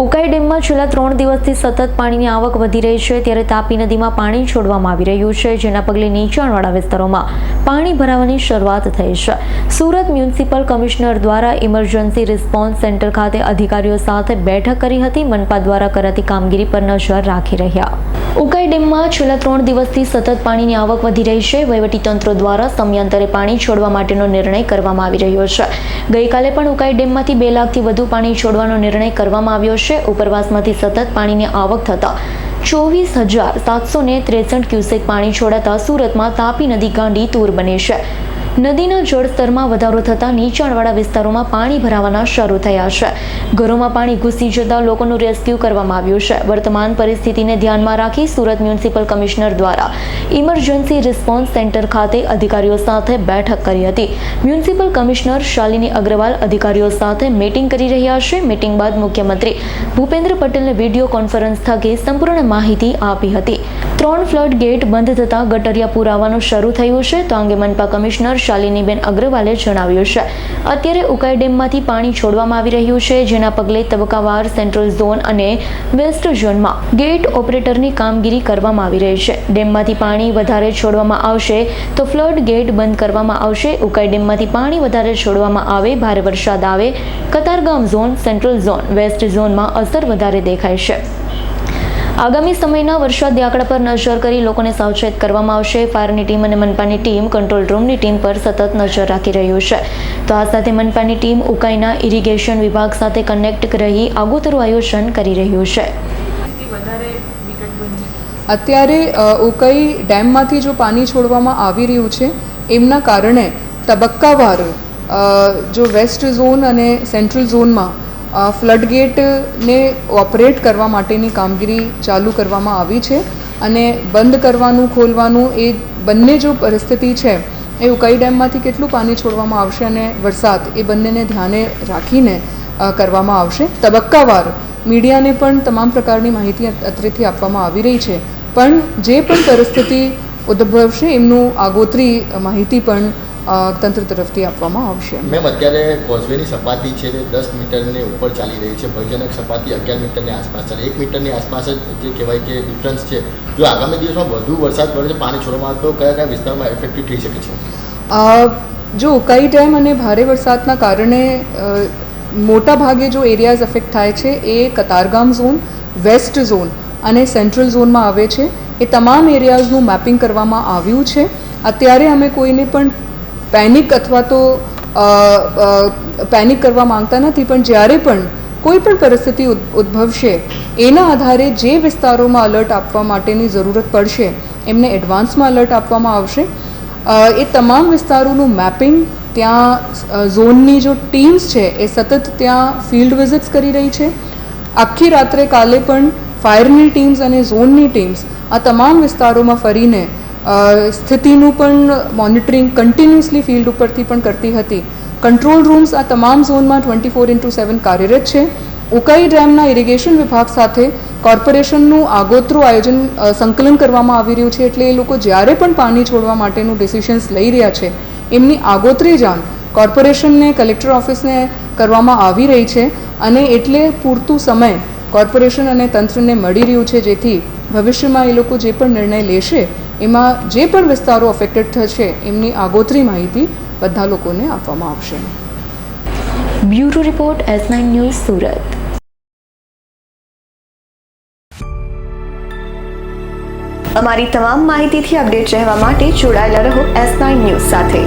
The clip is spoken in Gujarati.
ઉકાઈ ડેમમાં છેલ્લા ત્રણ દિવસથી સતત પાણીની આવક વધી રહી છે. ત્યારે તાપી નદીમાં પાણી છોડવામાં આવી રહ્યું છે, જેના પગલે નીચાણવાળા વિસ્તારોમાં પાણી ભરાવાની શરૂઆત થઈ છે. સુરત મ્યુનિસિપલ કમિશનર દ્વારા ઇમરજન્સી રિસ્પોન્સ સેન્ટર ખાતે અધિકારીઓ સાથે બેઠક કરી હતી. મનપા દ્વારા કરાતી કામગીરી પર નજર રાખી રહ્યા. ઉકાઈ ડેમમાં છેલ્લા ત્રણ દિવસથી સતત પાણીની આવક વધી રહી છે. વહીવટીતંત્ર દ્વારા સમયાંતરે પાણી છોડવા માટેનો નિર્ણય કરવામાં આવી રહ્યો છે. ગઈકાલે પણ ઉકાઈ ડેમમાંથી બે લાખથી વધુ પાણી છોડવાનો નિર્ણય કરવામાં આવ્યો છે. ઉપરવાસમાંથી સતત પાણીની આવક થતાં ચોવીસ હજાર સાતસો ત્રેસઠ ક્યુસેક પાણી છોડાતા સુરતમાં તાપી નદી ગાંડી તૂર બની છે. નદીના જળસ્તરમાં વધારો થતાં નીચાણવાળા વિસ્તારોમાં પાણી ભરાવાના શરૂ થયા છે. ઘરોમાં પાણી ઘૂસી જતા લોકોનું રેસ્ક્યુ કરવામાં આવ્યું છે. વર્તમાન પરિસ્થિતિને ધ્યાનમાં રાખી સુરત મ્યુનિસિપલ કમિશનર દ્વારા ઇમરજન્સી રિસ્પોન્સ સેન્ટર ખાતે અધિકારીઓ સાથે બેઠક કરી હતી. મ્યુનિસિપલ કમિશનર શાલિની અગ્રવાલ અધિકારીઓ સાથે મીટિંગ કરી રહ્યા છે. મીટિંગ બાદ મુખ્યમંત્રી ભૂપેન્દ્ર પટેલને વીડિયો કોન્ફરન્સ થકી સંપૂર્ણ માહિતી આપી હતી. ત્રણ ફ્લડ ગેટ બંધ થતાં ગટરિયા પુરાવાનું શરૂ થયું છે. તો અંગે મનપા કમિશનર શાલિનીબેન અગ્રવાલે જણાવ્યું છે. અત્યારે ઉકાઈ ડેમમાંથી પાણી છોડવામાં આવી રહ્યું છે, જેના પગલે તબક્કાવાર સેન્ટ્રલ ઝોન અને વેસ્ટ ઝોનમાં ગેટ ઓપરેટરની કામગીરી કરવામાં આવી રહી છે. ડેમમાંથી પાણી વધારે છોડવામાં આવશે તો ફ્લડ ગેટ બંધ કરવામાં આવશે. ઉકાઈ ડેમમાંથી પાણી વધારે છોડવામાં આવે, ભારે વરસાદ આવે. Katargam zone, central zone, west ઝોનમાં અસર વધારે દેખાય છે. આગામી સમયના વરસાદી આંકડા પર નજર કરી લોકોને સાવચેત કરવામાં આવશે. ફાયરની ટીમ અને મનપાની ટીમ કંટ્રોલ રૂમની ટીમ પર સતત નજર રાખી રહ્યું છે. તો આ સાથે મનપાની ટીમ ઉકાઈના ઇરિગેશન વિભાગ સાથે કનેક્ટ રહી આગોતરું આયોજન કરી રહ્યું છે. અત્યારે ઉકાઈ ડેમમાંથી જો પાણી છોડવામાં આવી રહ્યું છે, એમના કારણે તબક્કાવાર જો વેસ્ટ ઝોન અને સેન્ટ્રલ ઝોનમાં ફ્લડગેટને ઓપરેટ કરવા માટેની કામગીરી ચાલુ કરવામાં આવી છે અને બંધ કરવાનું, ખોલવાનું એ બંને જો પરિસ્થિતિ છે, એ ઉકાઈ ડેમમાંથી કેટલું પાણી છોડવામાં આવશે અને વરસાદ એ બંનેને ધ્યાને રાખીને કરવામાં આવશે. તબક્કાવાર મીડિયાને પણ તમામ પ્રકારની માહિતી અત્રેથી આપવામાં આવી રહી છે. પણ જે પણ પરિસ્થિતિ ઉદ્ભવશે, એમનું આગોતરી માહિતી પણ તંત્ર તરફથી આપવામાં આવશે. મેમ અત્યારે કોઝવેની સપાટી છે તે દસ મીટરની ઉપર ચાલી રહી છે. ભયજનક સપાટી અગિયાર મીટરની આસપાસ ચાલે. એક મીટરની આસપાસ જ જે કહેવાય કે ડિફરન્સ છે. જો આગામી દિવસમાં વધુ વરસાદ પડે છે પાણી છોડવામાં તો કયા કયા વિસ્તારમાં ઇફેક્ટિવ થઈ શકે છે? જો કઈ ડેમ અને ભારે વરસાદના કારણે મોટા ભાગે જો એરિયાઝ અફેક્ટ થાય છે એ કતારગામ ઝોન વેસ્ટ ઝોન અને સેન્ટ્રલ ઝોનમાં આવે છે. એ તમામ એરિયાઝનું મેપિંગ કરવામાં આવ્યું છે. અત્યારે અમે કોઈને પણ પેનિક અથવા તો પેનિક કરવા માંગતા નથી, પણ જ્યારે પણ કોઈ પણ પરિસ્થિતિ ઉદ- ઉદ્ભવશે, એના આધારે જે વિસ્તારોમાં અલર્ટ આપવા માટેની જરૂરત પડશે, એમને એડવાન્સમાં અલર્ટ આપવામાં આવશે. એ તમામ વિસ્તારોનું મેપિંગ ત્યાં ઝોનની જો ટીમ્સ છે, એ સતત ત્યાં ફિલ્ડ વિઝિટ્સ કરી રહી છે. આખી રાત્રે કાલે પણ ફાયરની ટીમ્સ અને ઝોનની ટીમ્સ આ તમામ વિસ્તારોમાં ફરીને સ્થિતિનું પણ મોનિટરિંગ કન્ટિન્યુઅસલી ફિલ્ડ ઉપરથી પણ કરતી હતી. કંટ્રોલ રૂમ્સ આ તમામ ઝોનમાં ટ્વેન્ટી ફોર ઇન્ટુ સેવન કાર્યરત છે. ઉકાઈ ડેમના ઇરિગેશન વિભાગ સાથે કોર્પોરેશનનું આગોતરું આયોજન સંકલન કરવામાં આવી રહ્યું છે એટલે એ લોકો જ્યારે પણ પાણી છોડવા માટેનું ડિસિશન્સ લઈ રહ્યા છે, એમની આગોતરી જાણ કોર્પોરેશનને કલેક્ટર ઓફિસને કરવામાં આવી રહી છે અને એટલે પૂરતું સમય કોર્પોરેશન અને તંત્રને મળી રહ્યું છે જેથી ભવિષ્યમાં એ લોકો જે પણ નિર્ણય લેશે એમાં જે પણ વિસ્તારો અફેક્ટેડ થશે એમની આગોતરી માહિતી બધા લોકોને આપવામાં આવશે. Bureau report S nine news Surat. અમારી તમામ માહિતીથી અપડેટ રહેવા માટે જોડાયેલા રહો એસ નાઇન ન્યૂઝ સાથે.